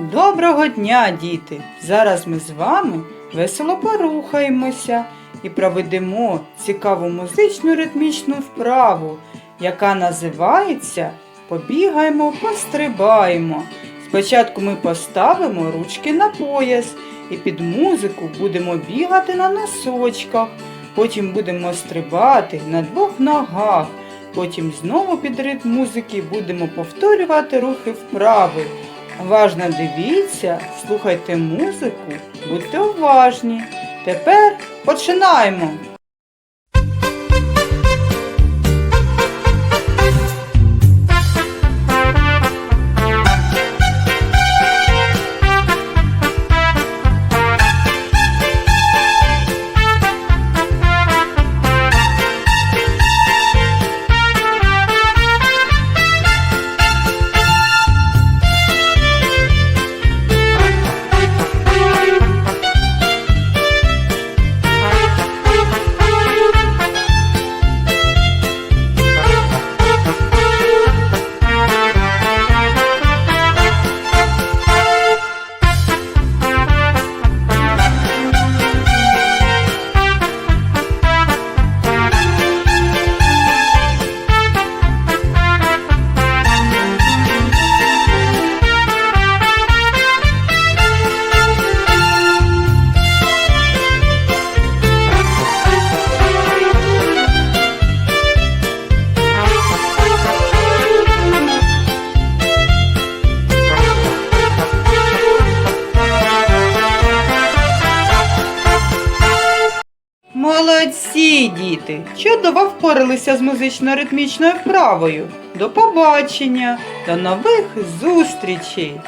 Доброго дня, діти! Зараз ми з вами весело порухаємося і проведемо цікаву музичну ритмічну вправу, яка називається Побігаємо, пострибаємо. Спочатку ми поставимо ручки на пояс і під музику будемо бігати на носочках. Потім будемо стрибати на двох ногах. Потім знову під ритм музики будемо повторювати рухи вправи. Уважно дивіться, слухайте музику, будьте уважні. Тепер починаємо. Молодці, діти! Чудово впоралися з музично-ритмічною вправою. До побачення, до нових зустрічей!